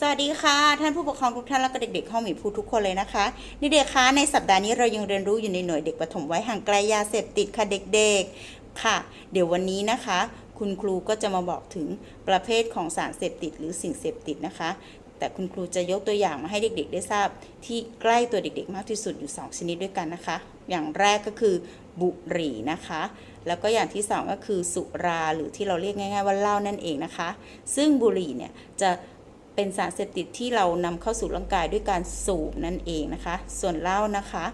สวัสดีค่ะ ท่านผู้ปกครองทุกท่านและก็เด็กๆห้องหมีภูทุกคนเลยนะคะนี่เด็กคะในสัปดาห์นี้เรายังเรียนรู้อยู่ในหน่วยเด็กปฐมไว้ห่างไกลยาเสพติดค่ะเด็กๆค่ะ เดี๋ยววันนี้นะคะ คุณครูก็จะมาบอกถึงประเภทของสารเสพติดหรือสิ่งเสพติดนะคะ แต่คุณครูจะยกตัวอย่างมาให้เด็กๆ ได้ทราบ ที่ใกล้ตัวเด็กๆ มากที่สุดอยู่ 2 ชนิดด้วยกันนะคะ อย่างแรกก็คือบุหรี่นะคะ แล้วก็อย่างที่สองก็คือสุราหรือที่เราเรียกง่ายๆว่าเหล้านั่นเองนะคะ ซึ่งบุหรี่เนี่ยจะ เป็นสารเสพติดที่เรานำเข้าสู่ร่างกายด้วยการสูบนั่นเองนะคะ ส่วนเหล้านะคะ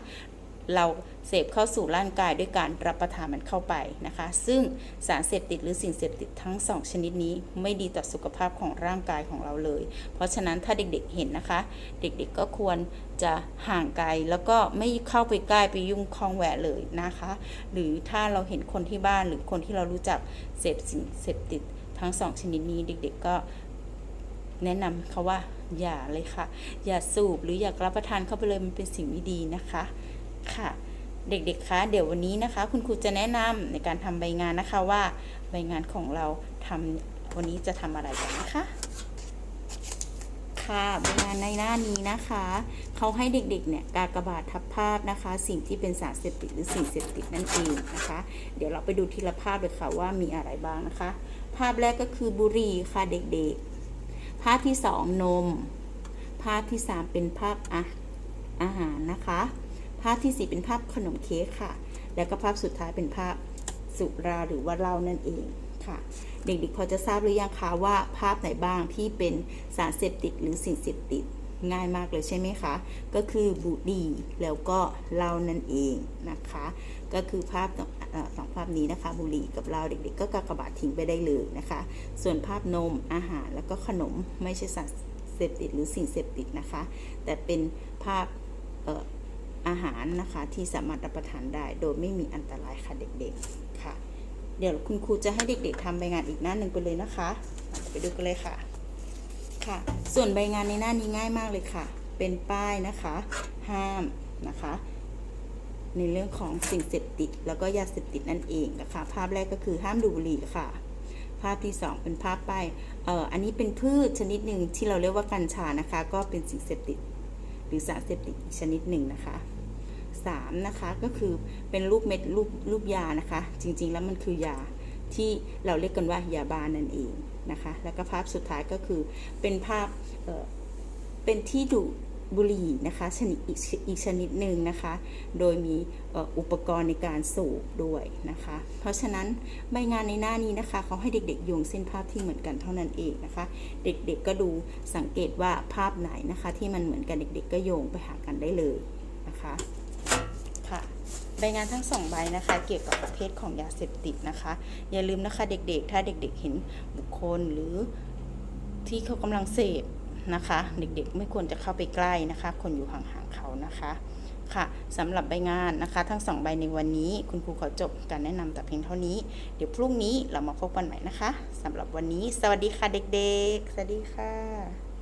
เราเสพเข้าสู่ร่างกายด้วยการรับประทานมันเข้าไปนะคะ ซึ่งสารเสพติดหรือสิ่งเสพติดทั้งสองชนิดนี้ไม่ดีต่อสุขภาพของร่างกายของเราเลย เพราะฉะนั้นถ้าเด็กๆเห็นนะคะ เด็กๆก็ควรจะห่างไกลแล้วก็ไม่เข้าไปใกล้ไปยุ่งคล้องแหวะเลยนะคะ หรือถ้าเราเห็นคนที่บ้านหรือคนที่เรารู้จักเสพสิ่งเสพติดทั้งสองชนิดนี้เด็ก ๆ ก็ แนะนำเขาว่าอย่าเลยค่ะ อย่าสูบหรืออย่ารับประทานเข้าไปเลยมันเป็นสิ่งไม่ดีนะคะค่ะ เด็กๆคะเดี๋ยววันนี้นะคะ คุณครูจะแนะนำในการทำใบงานนะคะว่าใบงานของเราทำวันนี้จะทำอะไรกันนะคะค่ะใบงานในหน้านี้นะคะ เขาให้เด็กๆเนี่ยกากบาททับภาพนะคะ สิ่งที่เป็นสารเสพติดหรือสิ่งเสพติดนั่นเองนะคะ เดี๋ยวเราไปดูทีละภาพเลยค่ะว่ามีอะไรบ้างนะคะ ภาพแรกก็คือบุหรี่ค่ะเด็กๆ ภาพที่สองนม ภาพที่สามเป็นภาพอาอาหารนะคะ ภาพที่สี่เป็นภาพขนมเค้กค่ะ แล้วก็ภาพสุดท้ายเป็นภาพสุราหรือว่าเหล้านั่นเองค่ะ เด็กๆพอจะทราบหรือยังคะว่าภาพไหนบ้างที่เป็นสารเสพติดหรือสิ่งเสพติด ง่ายมากเลยใช่ไหมคะ ก็คือบุหรี่แล้วก็เหล้านั่นเองนะคะ ก็คือภาพสองภาพนี้นะคะ บุหรี่กับเหล้าเด็กๆ ก็กากบาททิ้งไปได้เลยนะคะ ส่วนภาพนมอาหารแล้วก็ขนมไม่ใช่สารเสพติดหรือสิ่งเสพติดนะคะ แต่เป็นภาพอออาหารนะคะที่สามารถรับประทานได้โดยไม่มีอันตรายค่ะเด็กๆค่ะ เดี๋ยวคุณครูจะให้เด็กๆทำใบงานอีกหน้าหนึ่งไปเลยนะคะ ไปดูกันเลยค่ะ ค่ะ ส่วนใบงานในหน้านี้ง่ายมากเลยค่ะ เป็นป้ายนะคะ ห้ามนะคะ ในเรื่องของสิ่งเสพติด แล้วก็ยาเสพติดนั่นเองนะคะ ภาพแรกก็คือห้ามดูบุหรี่ค่ะ ภาพที่สองเป็นภาพป้ายเอ่ออันนี้เป็นพืชชนิดหนึ่งที่เราเรียกว่ากัญชานะคะ ก็เป็นสิ่งเสพติด หรือสารเสพติดชนิดหนึ่งนะคะสามนะคะก็คือเป็นลูกเม็ดลูกลูกยานะคะ จริงๆแล้วมันคือยาที่เราเรียกกันว่ายาบานั่นเอง นะคะ แล้วก็ภาพสุดท้ายก็คือเป็นภาพเเป็นที่ดูดบุหรี่นะคะชนิดอีกชนิดหนึ่งนะคะ โดยมีอุปกรณ์ในการสูบด้วยนะคะ เพราะฉะนั้นใบงานในหน้านี้นะคะเขาให้เด็กๆโยงเส้นภาพที่เหมือนกันเท่านั้นเองนะคะ เด็กๆก็ดูสังเกตว่าภาพไหนนะคะ ที่มันเหมือนกันเด็กๆก็โยงไปหากันได้เลยนะคะ ใบงานทั้งสองใบนะคะ เกี่ยวกับประเภทของยาเสพติดนะคะ อย่าลืมนะคะเด็กๆ ถ้าเด็กๆเห็นบุคคลหรือที่เขากำลังเสพนะคะ เด็กๆ ไม่ควรจะเข้าไปใกล้นะคะ คนอยู่ห่างๆเขานะคะค่ะสำหรับใบงานนะคะ ทั้งสองใบในวันนี้ คุณครูขอจบการแนะนำแต่เพียงเท่านี้ เดี๋ยวพรุ่งนี้เรามาพบกันใหม่นะคะสำหรับวันนี้ สวัสดีค่ะเด็กๆ สวัสดีค่ะ